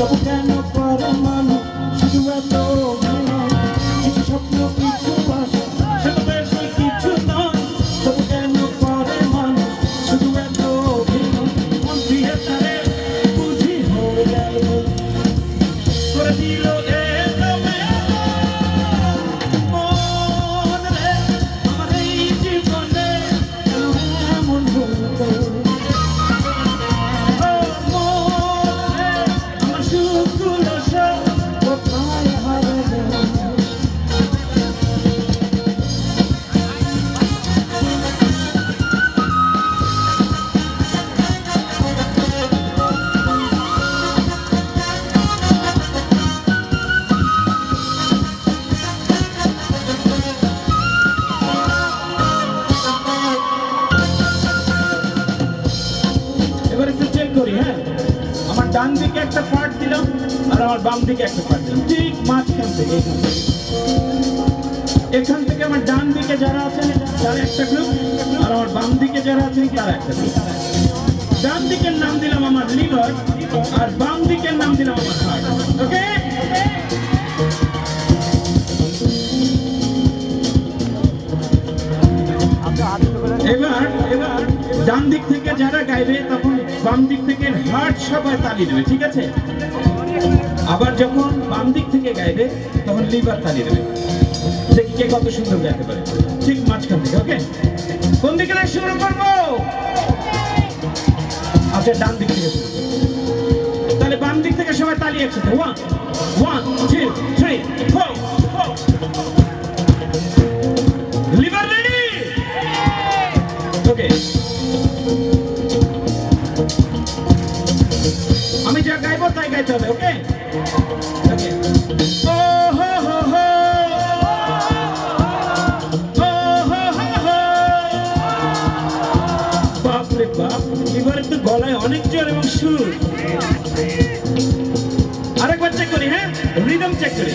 ตกใจ ডান দিকে একটা পার্ট দিলাম, আর আমার বাম দিকে একটা পার্ট দিলাম। ঠিক মাঝখান থেকে, এখান থেকে। এখান থেকে আমার ডান দিকে যারা আছেন, তারা একটা গ্রুপ আর আমার বাম দিকে যারা আছেন, তারা একটা গ্রুপ ডান দিকের নাম দিলাম আমার লিভার আর বাম দিকের নাম দিলাম আমার হার্ট ওকে ডান দিক থেকে যারা গাইবে, তখন বাম দিক থেকে হার্ট সবাই তালি দেবে, ঠিক আছে? আবার যখন বাম দিক থেকে গাইবে, তখন লিভার তালি দেবে। দেখি কে কত সুন্দর গাইতে পারে। ঠিক মাঝখান থেকে, ওকে? কোন দিকে শুরু করব? আচ্ছা ডান দিক থেকে তাহলে বাম দিক থেকে সবাই তালি একসাথে। One one two three four liver ready? Okay. যা গাইবো, তাই গাইতে হবে, ওকে? ওকে ও হো হো হো ও হো হো হো বাপ রে বাপ এবারে তো গলায় অনেক জোর এবং সুর। আরেকবার চেক করি হ্যাঁ? রিদম চেক করি।